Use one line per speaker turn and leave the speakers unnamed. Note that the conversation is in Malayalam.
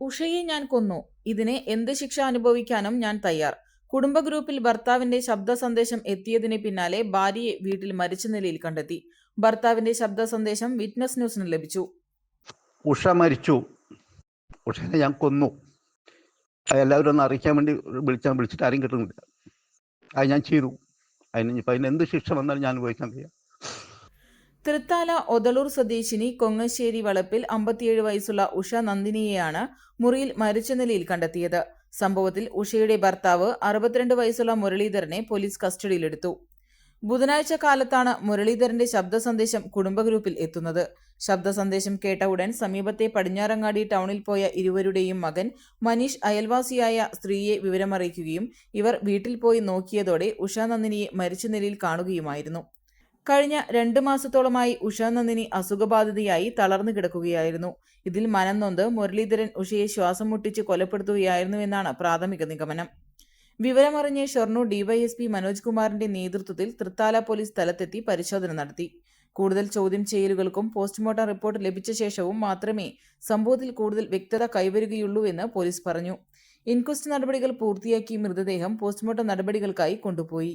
ഉഷയെ ഞാൻ കൊന്നു. ഇതിനെ എന്ത് ശിക്ഷ അനുഭവിക്കാനും ഞാൻ തയ്യാർ. കുടുംബ ഗ്രൂപ്പിൽ ഭർത്താവിന്റെ ശബ്ദ സന്ദേശം എത്തിയതിന് പിന്നാലെ ഭാര്യയെ വീട്ടിൽ മരിച്ച നിലയിൽ കണ്ടെത്തി. ഭർത്താവിന്റെ ശബ്ദ സന്ദേശം വിറ്റ്നസ് ന്യൂസിന് ലഭിച്ചു.
ഉഷ മരിച്ചു. ഉഷനെ ഞാൻ കൊന്നു. എല്ലാവരും ഒന്ന് അറിയിക്കാൻ വേണ്ടി വിളിച്ചാൽ വിളിച്ചിട്ട് ആരും കിട്ടുന്നില്ല. അത് ഞാൻ ചെയ്തു. അതിന് ഇപ്പം അതിന് എന്ത് ശിക്ഷ വന്നാലും ഞാൻ ഉപയോഗിക്കാൻ തയ്യാർ
തൃത്താല ഒതളൂർ സ്വദേശിനി കൊങ്ങശ്ശേരി വളപ്പിൽ അമ്പത്തിയേഴ് വയസ്സുള്ള ഉഷ നന്ദിനിയെയാണ് മുറിയിൽ മരിച്ച നിലയിൽ കണ്ടെത്തിയത്. സംഭവത്തിൽ ഉഷയുടെ ഭർത്താവ് അറുപത്തിരണ്ട് വയസ്സുള്ള മുരളീധരനെ പോലീസ് കസ്റ്റഡിയിലെടുത്തു. ബുധനാഴ്ച കാലത്താണ് മുരളീധരന്റെ ശബ്ദ സന്ദേശം കുടുംബ ഗ്രൂപ്പിൽ എത്തുന്നത്. ശബ്ദ സന്ദേശം കേട്ട ഉടൻ സമീപത്തെ പടിഞ്ഞാറങ്ങാടി ടൗണിൽ പോയ ഇരുവരുടെയും മകൻ മനീഷ് അയൽവാസിയായ സ്ത്രീയെ വിവരമറിയിക്കുകയും ഇവർ വീട്ടിൽ പോയി നോക്കിയതോടെ ഉഷ നന്ദിനിയെ മരിച്ച നിലയിൽ കാണുകയുമായിരുന്നു. കഴിഞ്ഞ രണ്ട് മാസത്തോളമായി ഉഷ നന്ദിനി അസുഖബാധിതയായി തളർന്നു കിടക്കുകയായിരുന്നു. ഇതിൽ മനംനൊന്ത് മുരളീധരൻ ഉഷയെ ശ്വാസം മുട്ടിച്ച് കൊലപ്പെടുത്തുകയായിരുന്നുവെന്നാണ് പ്രാഥമിക നിഗമനം. വിവരമറിഞ്ഞ് ഷൊർണൂർ ഡിവൈഎസ്പി മനോജ് കുമാറിന്റെ നേതൃത്വത്തിൽ തൃത്താല പോലീസ് സ്ഥലത്തെത്തി പരിശോധന നടത്തി. കൂടുതൽ ചോദ്യം ചെയ്യലുകൾക്കും പോസ്റ്റ്മോർട്ടം റിപ്പോർട്ട് ലഭിച്ച ശേഷവും മാത്രമേ സംഭവത്തിൽ കൂടുതൽ വ്യക്തത കൈവരുകയുള്ളൂവെന്ന് പോലീസ് പറഞ്ഞു. ഇൻക്വസ്റ്റ് നടപടികൾ പൂർത്തിയാക്കി മൃതദേഹം പോസ്റ്റ്മോർട്ടം നടപടികൾക്കായി കൊണ്ടുപോയി.